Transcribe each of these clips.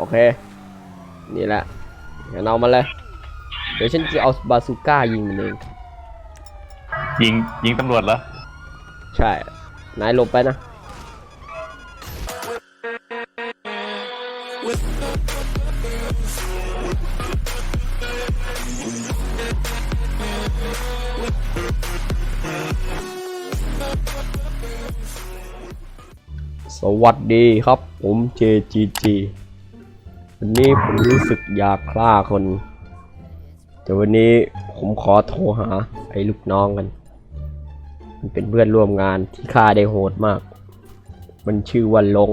โอเค นี่แหละงั้นเอามาเลย เดี๋ยวฉันจะเอาบาซูก้ายิงมันเอง ยิงยิงตำรวจเหรอ ใช่ นายหลบไปนะ สวัสดีครับ ผม JGG วันนี้ผมรู้สึกอยากฆ่าคน แต่วันนี้ผมขอโทรหาไอ้ลูกน้องกัน มันเป็นเพื่อนร่วมงานที่ฆ่าได้โหดมาก มันชื่อว่าหลง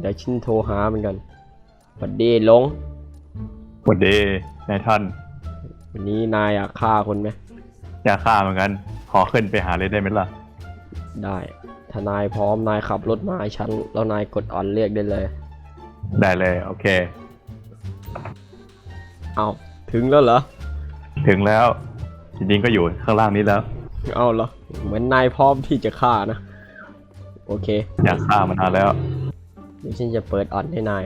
เดี๋ยวฉันโทรหามันกันสวัสดีหลง สวัสดีนายท่าน วันนี้นายอยากฆ่าคนไหมอยากฆ่าเหมือนกัน ขอขึ้นไปหาเลยได้ไหมล่ะ ได้ ถ้านายพร้อมนายขับรถมาให้ฉัน แล้วนายกดออนเรียกได้เลย ได้เลย โอเค เอาถึงแล้วเหรอ ถึงแล้ว จริงๆก็อยู่ข้างล่างนี้แล้ว เอาเหรอ เหมือนนายพร้อมที่จะฆ่านะ โอเค อยากฆ่ามานานแล้ว เดี๋ยวฉันจะเปิดออนให้นาย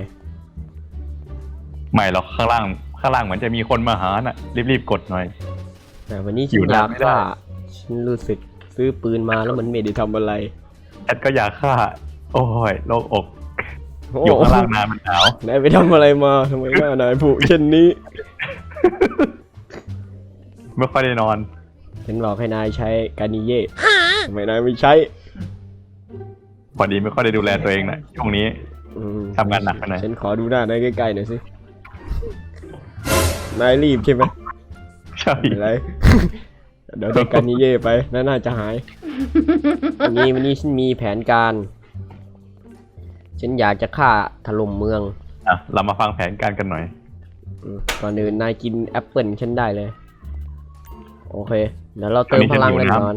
ไม่หรอกข้างล่าง ข้างล่างเหมือนจะมีคนมาหาน่ะ รีบๆกดหน่อย แต่วันนี้ฉัอนยู่อนานยากไม่ได้ ฆ่า ฉันรู้สึกซื้อปืนมาแล้วมันไม่ได้ทำอะไร แอดก็อยากฆ่า โอ้ยโลกอกโอ้อยู่ข้างล่างนานมันหนาวนายไปทำอะไรมาทำไมหน้านายผุเช่นนี้ไม่ค่อยได้นอน ฉันบอกให้นายใช้กานิเย่ทำไมนายไม่ใช้พอดีไม่ค่อยได้ดูแลตัวเองนะช่วงนี้อืมทำงานหนักไปหน่อยฉันขอดูหน้านายใกล้ๆหน่อยสินายรีบใช่ไหมใช่ไม่เป็นไร เดี๋ยวได้กานิเย่ไปน่าน่าจะหายวันนี้วันนี้ฉันมีแผนการ ฉันอยากจะฆ่าถล่มเมือง อะเรามาฟังแผนการกันหน่อย อืมก่อนอื่นนายกินแอปเปิลฉันได้เลย โอเค เดี๋ยวเราเติมพลังกันก่อน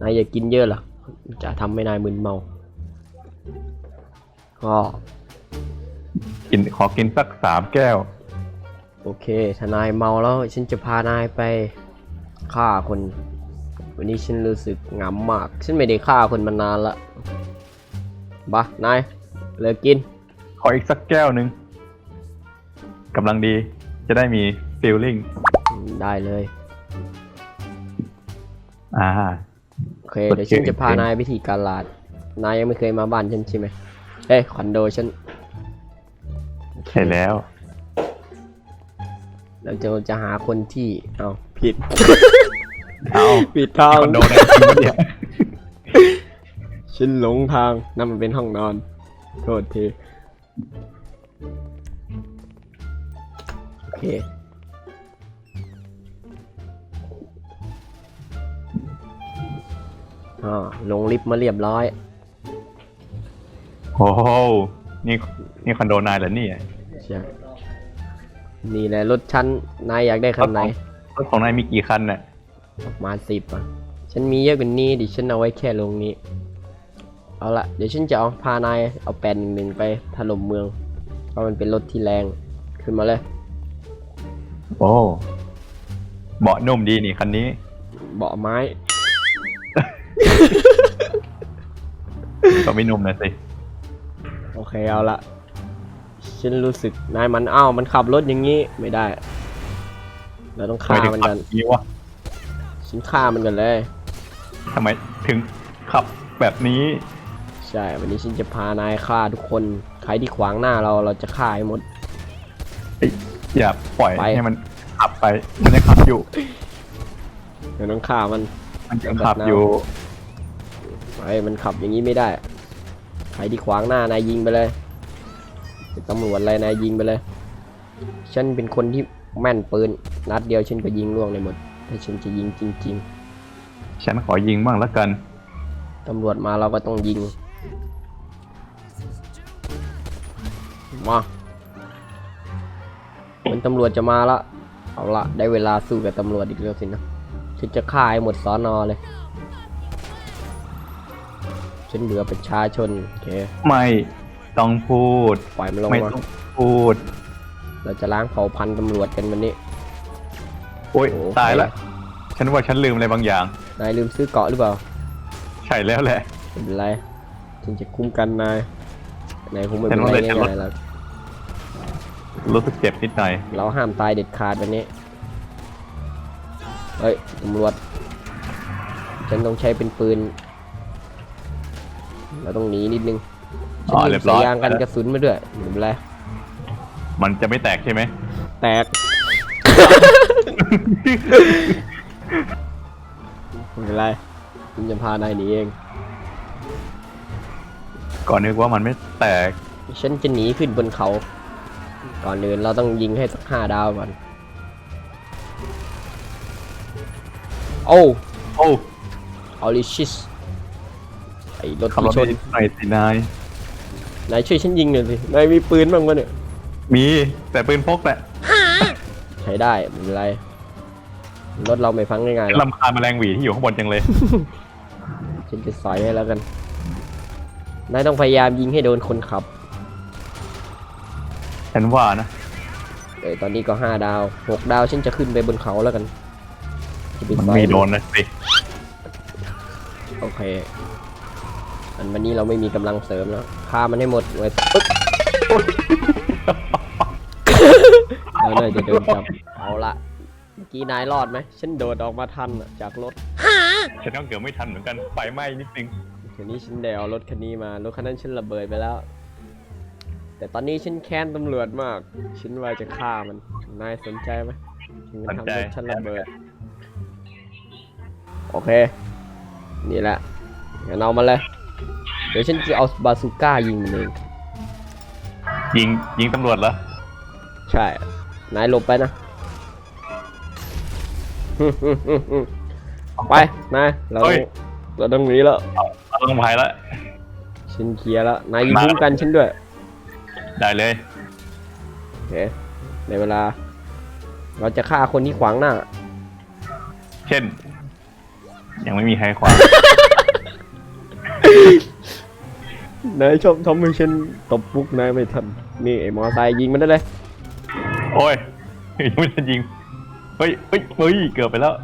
นายอย่ากินเยอะหรอกจะทำให้นายมึนเมาก็กินขอกินสักสามแก้ว โอเคถ้านายเมาแล้ว ฉันจะพานายไปฆ่าคน วันนี้ฉันรู้สึกหงำมาก ฉันไม่ได้ฆ่าคนมานานละ บะนายเลิกกิน ขออีกสักแก้วหนึ่งกำลังดีจะได้มีฟีลลิ่งอืมได้เลย อ่า โอเค เดี๋ยวฉันจะพานายไปที่กาลาด นายยังไม่เคยมาบ้านฉันใช่ไหมเอ้ยคอนโดฉันใช่แล้ว เราจะจะหาคนที่ เอาผิด เอาผิดทางคอนโดในจริงปะเนี่ย ฉันหลงทางนั่นมันเป็นห้องนอน โทษที โอเค อ่า ลงลิฟต์มาเรียบร้อย โอ้โหนี่นี่คอนโดนายเหรอเนี่ยใช่ นี่แหละรถชั้น นายอยากได้คันไหน รถของนายมีกี่คันเนี่ยประมาณสิบอะ ฉันมีเยอะกว่านี้ดิฉันเอาไว้แค่ลงนี้ เอาละเดี๋ยวฉันจะเอาพานายเอาแปดหนึ่งหนึ่งไปถล่มเมือง เพราะมันเป็นรถที่แรงขึ้นมาเลยโอ้เบาะนุ่มดีนี่คันนี้ เบาะไม้ ก็ไม่นุ่มนะสิ โอเคเอาละฉันรู้สึกนายมันอ้าวมันขับรถอย่างนี้ไม่ได้ เราต้องฆ่าทำไมถึงมันขักันอย่างนี้วะฉันฆ่ามันกันเลยทำไมถึงขับแบบนี้ ใช่ วันนี้ฉันจะพานายฆ่าทุกคน ใครที่ขวางหน้าเราเราจะฆ่าให้หมด เอ้ยอย่าปล่อยไป ให้มันขับไป มันยังขับอยู่เราต้องฆ่ามัน มันยังขับอยู่ไอ้ยมันขับอย่างนี้ไม่ได้ ใครที่ขวางหน้านายยิงไปเลยเป็นตำรวจอะไรนายยิงไปเลย ฉันเป็นคนที่แม่นปืน นัดเดียวฉันก็ยิงล่วงเลยหมด ถ้าฉันจะยิงจริง ฉันขอยิงบ้างแล้วกัน ๆตำรวจมาเราก็ต้องยิง มาเหมือนตำรวจจะมาละ เอาละได้เวลาสู้กับตำรวจอีกแล้วสินะฉันจะฆ่าให้หมดสอนอเลย ฉันเหลือประชาชนโอเคไม่ต้องพูด ปล่อยมันลงไม่มาต้องพูด เราจะล้างเผ่าพันธุ์ตำรวจกันวันนี้ โอ๊ยโอ้ ตายละ ฉันว่าฉันลืมอะไรบางอย่าง นายลืมซื้อเกาะหรือเปล่าใช่แล้วแหละ ไม่เป็นไรฉันจะคุ้มกันนายไหนคงไม่เป็นไรแต่รถง่ายๆแล้ว รู้สึกเจ็บนิดหน่อยเราห้ามตายเด็ดขาดวันนี้ เฮ้ยตำรวจ ฉันต้องใช้เป็นปืน เราต้องหนีนิดนึงฉัอ๋นอมีเรียบร้อยสายยางกันกระสุนมาด้วยไม่เป็นไรมันจะไม่แตกใช่ไหม แตก ไม่เป็นไรฉันจะพานายหนีเอง ก่อนนึกว่ามันไม่แตก ฉันจะหนีขึ้นบนเขา ก่อนอื่นเราต้องยิงให้สักห้าดาวก่อน โอ้โอ้ออริชิสไอ้รถขับรที่ถชนไม่หน่อยสินายนายช่วยฉันยิงหน่อยสินายมีปืนบ้างวะเนี่ยมีแต่ปืนพกแหละใช้ได้ไม่เป็นไรรถเราไม่พังง่ายๆหรอกลำคาญแมลงหวีที่อยู่ข้างบนจังเลย ฉันจะสอยให้แล้วกันนายต้องพยายามยิงให้โดนคนขับ ฉันว่านะเออตอนนี้ก็ห้าดาวหกดาวฉันจะขึ้นไปบนเขาแล้วกันจะไปมันสอยมีโดนนะสิโอเค อันวันนี้เราไม่มีกำลังเสริมแล้วฆ่ามันให้หมดเลยปึ๊บแล้วนายจะโดนจับเอาละเมื่อกี้นายรอดไหมฉันโดดออกมาทันอะจากรถฉันก็เกือบไม่ทันเหมือนกันไฟไหม้นิดนึงทีนี้ฉันได้เอารถคันนี้มารถคันนั้นฉันระเบิดไปแล้ว แต่ตอนนี้ฉันแค้นตำรวจมาก ฉันว่าจะฆ่ามัน นายสนใจไหมถึงมันทำรถฉันระเบิด โอเค นี่แหละงั้นเอามาเลย เดี๋ยวฉันจะเอาบาซูก้ายิงมันเอง ยิงยิงตำรวจเหรอ ใช่ นายหลบไปนะ ไป นาย เราเฮ้ยเราต้องหนีแล้ว เราต้องพายแล้ว ฉันเคลียร์แล้ว นายยิงมาคุ้มกันฉันด้วย ได้เลย โอเคในเวลา เราจะฆ่าคนที่ขวางหน้า เช่น ยังไม่มีใครขวาง นายชอบทำให้ฉันตบปุ๊กนายไม่ทัน นี่ไอ้มอไซค์ยิงมันได้เลย โอ้ยยังไม่ทันยิง เฮ้ยเฮ้ยเฮ้ยเกือบไปแล้ว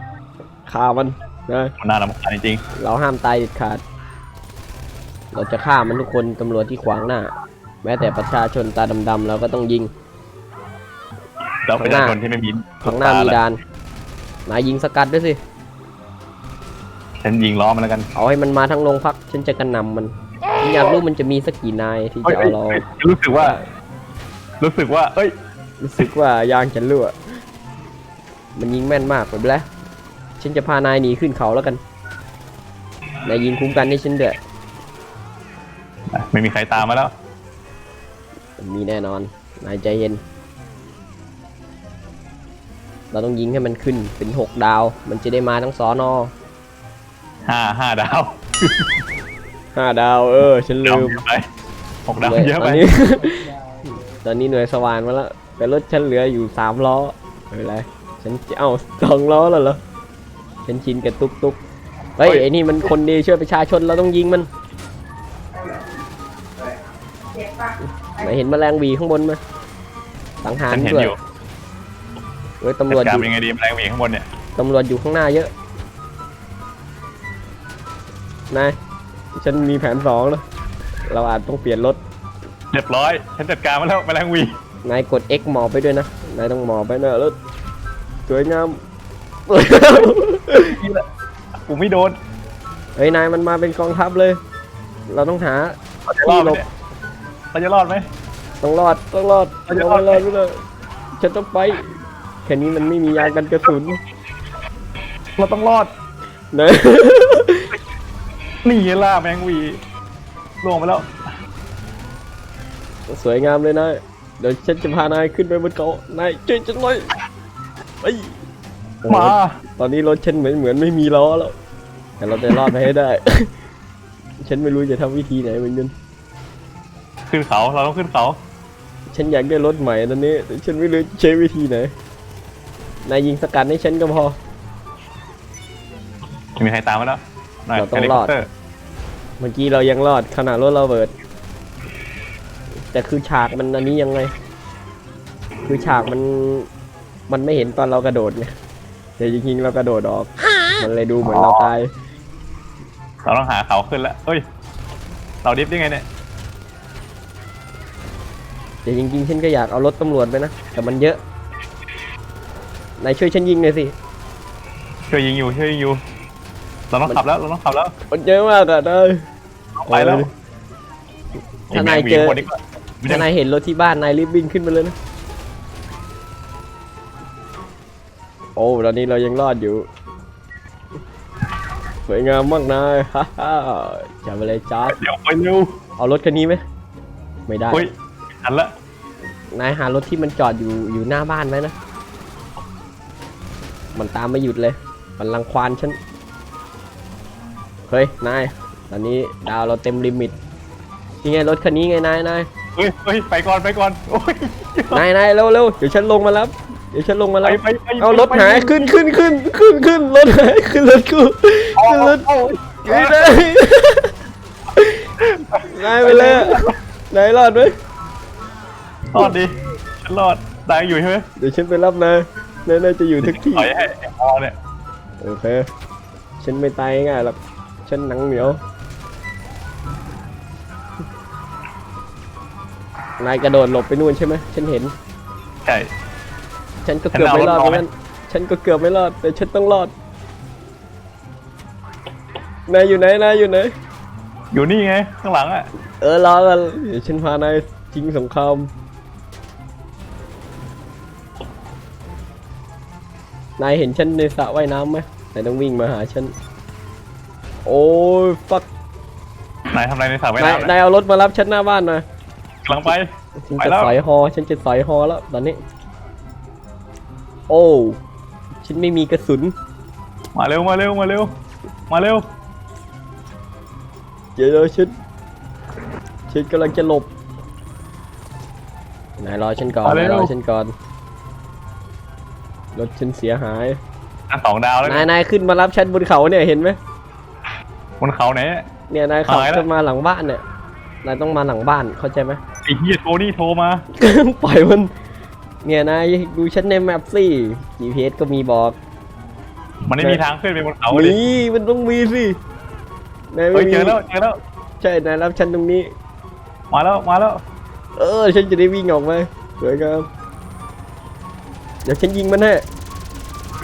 ฆ่ามันนะ มันน่ารำคาญจริงเราห้ามตายเด็ดขาด เราจะฆ่ามันทุกคนตำรวจที่ขวางหน้า แม้แต่ประชาชนตาดำๆเราก็ต้องยิงๆแล้วประชาชนที่ไม่มีข้างหน้ามีล่ะดานนายยิงสกัดด้วยสิ ฉันยิงล้อมันแล้วกัน เอาให้มันมาทั้งโรงพัก ฉันจะกระหนำมันฉันอยากรู้มันจะมีสักกี่นายที่เฮ้ยจะเอาเราเฮ้ยรู้สึกว่า รู้สึกว่า เอ้ย รู้สึกว่ายางจะรั่ว มันยิงแม่นมากแบบแล้ว ฉันจะพานายหนีขึ้นเขาแล้วกัน นายยิงคุ้มกันให้ฉันเด้อไม่มีใครตามมาแล้ว มีแน่นอน นายใจเย็น เราต้องยิงให้มันขึ้นเป็นหกดาว มันจะได้มาทั้งสอนอห้าห้าดาวห้าดาว เออ ฉันยอมลืมเยอะไปหกดาวเยอะตไปอนนี้ ตอนนี้หน่วยสว่านมาแล้ว แต่รถฉันเหลืออยู่สามล้อไม่เป็นไร ฉันจะเอาสองล้อแล้วเหรอ ฉันชินกับตุกตุกเฮ้ยเฮ้ย ไอ้นี่มันคนดีช่วยประชาชนเราต้องยิงมัน ไหนเห็นแมลงหวีข้างบนไหมสังหารฉันเห็นด้วยอยู่เฮ้ยตำรจัวดจกาอรยู่เป็นไงดีแมลงหวีข้างบนเนี่ยตำรวจอยู่ข้างหน้าเยอะนายฉันมีแผนสองแล้วเราอาจต้องเปลี่ยนรถเรียบร้อย ฉันจัดการมาแล้วแมลงหวีนายกด X หมอบไปด้วยนะนายต้องหมอบไปนะรถสวยงาม กูไม่โดนเฮ้ยนายมันมาเป็นกองทัพเลย เราต้องหาเราจะรอดไหมเนี่ย เราจะรอดไหม ต้องรอดต้องรอดเราจะเรารอดรอดไปเลยฉันต้องไปแค่นี้มันไม่มียางกันกระสุนเราต้องรอดนะนี่ไงล่ะแมลงหวีล่วงไปแล้ว สวยงามเลยนายเดี๋ยวฉันจะพานายขึ้นไปบนเขานายช่วยฉันหน่อยไปมา ตอนนี้รถฉันเหมือนเหมือนไม่มีล้อแล้ว แต่เราจะรอดไปให้ได้ ฉันไม่รู้จะทำวิธีไหนเหมือนกัน ขึ้นเขา เราต้องขึ้นเขา ฉันอยากได้รถใหม่ตอนนี้แต่ฉันไม่รู้จะใช้วิธีไหน นายยิงสกัดให้ฉันก็พอไม่มีใครตามมาแล้วหน่อยเราต้องฮลิรคอปดเตร์เมื่อกี้เรายังรอดขนาดรถเราเบิด แต่คือฉากมันอันนี้ยังไง คือฉากมันมันไม่เห็นตอนเรากระโดดไงแต่จริงๆเรากระโดดออก มันเลยดูเหมือนเราตาย เราต้องหาเขาขึ้นแล้วเอ้ย เราดิฟได้ไงเนี่ย แต่จริงๆฉันก็อยากเอารถตำรวจไปนะ แต่มันเยอะนายช่วยฉันยิงหน่อยสิช่วยยิงอยู่ช่วยยิงอยู่ เราต้องขับแล้วเราต้องขับแล้วมันเยอะมากอะนายต้องไปแล้วถ้านายเจอไแม่งหวีคนนี้ก่อนถ้านายเห็นรถที่บ้านนายรีบวิ่งขึ้นมาเลยนะโอ้ตอนนี้เรายังรอดอยู่สวยงามมากนายฮ่าฮ่าจับไปเลยจ้าเดี๋ยวไปเร็วเอารถคันนี้ไหมไม่ได้ เฮ้ยทันละนายหารถที่มันจอดอยู่อยู่หน้าบ้านไว้นะ มันตามไม่หยุดเลย มันรังควานฉัน เฮ้ย นาย ตอนนี้ดาวเราเต็มลิมิตนี่ไงรถคันนี้ไงนายนายเฮ้ยเฮ้ยไปก่อนไปก่อนโอ้ยนายนายเร็วเร็วเดี๋ยวฉันลงมารับ เดี๋ยวฉันลงมาไปรับ ไปไปเอารถหายขึ้นขึ้นขึ้นขึ้นขึ้นรถหายขึ้นรถกูขึ้นรถเอา ไม่ได้ นายไปเลยอะนายรอดไหม รอดดิฉันรอดได้อยู่ใช่ไหมเดี๋ยวฉันไปรับนายนายน่าจะอยู่ทุกที่ถอยให้ไอ้พอเนี่ย โอเคฉันไม่ตายง่ายหรอกฉันหนังเหนียวนายกระโดดหลบไปนู่นใช่ไหมฉันเห็น ใช่ ฉันก็เกือบไม่รอดฉันเอารถเหมือนกันฉันก็เกือบไม่รอดแต่ฉันต้องรอดนายอยู่ไหนนายอยู่ไหน อยู่นี่ไง ข้างหลังอะ เออรอกันเดี๋ยวฉันพานายจริงสงคราม นายเห็นฉันในสระว่ายน้ำไหมนายต้องวิ่งมาหาฉัน โอ้ยฟักนายทำอะไรในสระว่ายนายน้ำนายเอารถมารับฉันหน้าบ้านหน่อย กำลังไป ฉันไปจะแล้ว สอยฮอ ฉันจะสอยฮอแล้วตอนนี้ โอ้ ฉันไม่มีกระสุน มาเร็วมาเร็วมาเร็วมาเร็วเดี๋ยวฉัน ฉันกำลังจะหลบ นายรอฉันก่อนมาเร็นายวรอฉันก่อน รถฉันเสียหาย อะสองดาวแล้วนายนายขึ้นมารับฉันบนเขาเนี่ยเห็นไหมบนเขาไหน เนี่ยนายขับหายแล้ว ขึ้นมาหลังบ้านเนี่ยนายต้องมาหลังบ้านเข้าใจไหม ไอ้เฮียโทนี่โทรมา ปล่อยมัน เนี่ยนายดูฉันในแมปสิ GPS ก็มีบอก มันไม่มีทางขึ้นไปบนเขาดินี่มันต้องมีสินายเฮ้ไม่ยมีเจอแล้วเจอแล้ว ใช่นายรับฉันตรงนี้ มาแล้วมาแล้ว เออ ฉันจะได้วิ่งออกไปสวยงาม เดี๋ยวฉันยิงมันให้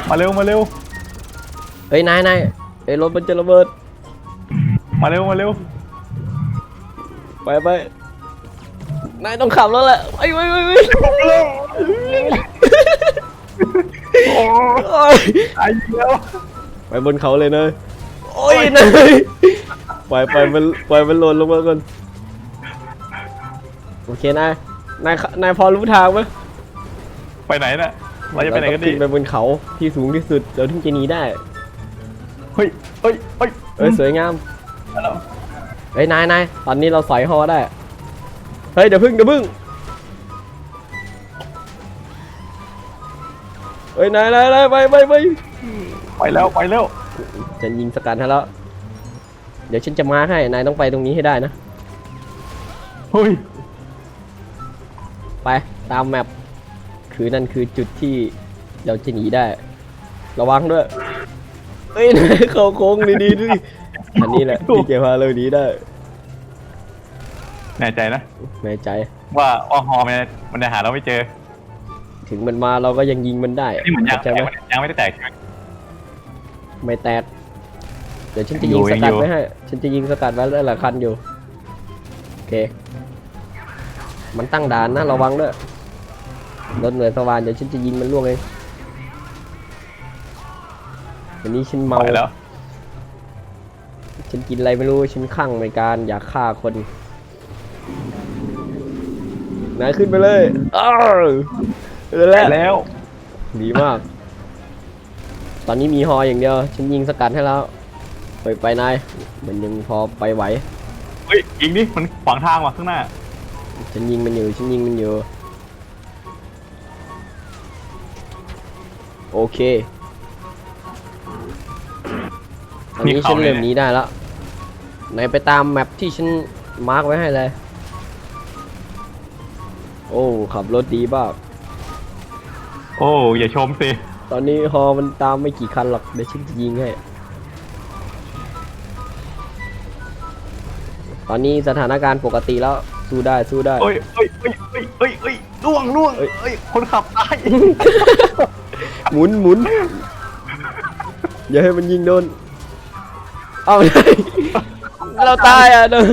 มาเร็วมาเร็ว เฮ้ยนายนายไอ้รถมันจะระเบิด มาเร็วมาเร็ว ไปไปนายต้องขับแล้วแหละไปไปไปไปโอ้ยไอ้เหี้ยไปบนเขาเลยนะโอ้ยนายปล่อยปล่อยมันปล่อยมันหล่นลงมาก่อนโอเคนายนายนายพอรู้ทางไหมไปไหนน่ะ เราจะไปไหนกันเราต้องดีขึ้นไปบนเขาที่สูงที่สุดเราถึงจะหนีได้ เฮ้ยเฮ้ยเฮ้ยเอ้ยสวยงามมาแล้วเฮ้ยนายนายตอนนี้เราสอยฮอได้ เฮ้ยเดี๋ยวพึ่งเดี๋ยวพึ่งเฮ้ยนายนายนายไปไปไปไปแล้วไปแล้วฉันยิงสกัดให้แล้ว เดี๋ยวฉันจะมาร์คให้นายต้องไปตรงนี้ให้ได้นะ เฮ้ยไปตามแมป คือนั่นคือจุดที่เราจะหนีได้ ระวังด้วยเอ้ยนายเข้าโค้งดีๆดิอันนี้แหละที่จะพาเราหนีได้แน่ใจนะแน่ใจ ว่าว่าฮอมันมันจะหาเราไม่เจอ ถึงมันมาเราก็ยังยิงมันได้นี่มันยังเข้าใจไหมยังไม่ได้แตกใช่ไหมไม่แตกเดี๋ยวฉันจะอยู่ยิงสกัดอยู่ไว้ให้ ฉันจะยิงสกัดไว้หลายๆคันอยู่ โอเค มันตั้งด่านนะระวังด้วย รถหน่วยสว่านเดี๋ยวฉันจะยิงมันล่วงเองวันนี้ฉันเมาไปแล้ว ฉันกินอะไรไม่รู้ ฉันคลั่งในการอยากฆ่าคนนายขึ้นไปเลยอ้าวเออไปแล้วแล้ว ดีมาก ตอนนี้มีฮออย่างเดียว ฉันยิงสกัดให้แล้ว ไปไปนาย มันยังพอไปไหว เฮ้ยยิงดิ มันขวางทางว่ะข้างหน้า ฉันยิงมันอยู่ ฉันยิงมันอยู่ โอเคตอนนี้ฉันเริ่มหนีได้แล้วไหนไปตามแมปที่ฉันมาร์กไว้ให้เลย โอ้ขับรถดีบ้าก โอ้อย่าชมสิ ตอนนี้ฮอมันตามไม่กี่คันหรอกเดี๋ยวฉันจะยิงให้ ตอนนี้สถานการณ์ปกติแล้วสู้ได้สู้ได้โอ้ยโอ้ยโอ้ยโอ้ยโอ้ยโอ้ยล่วงล่วงเอ้ย เอ้ย คนขับตาย หมุนหมุนอย่าให้มันยิงโดน เอา เราตายอะเดิน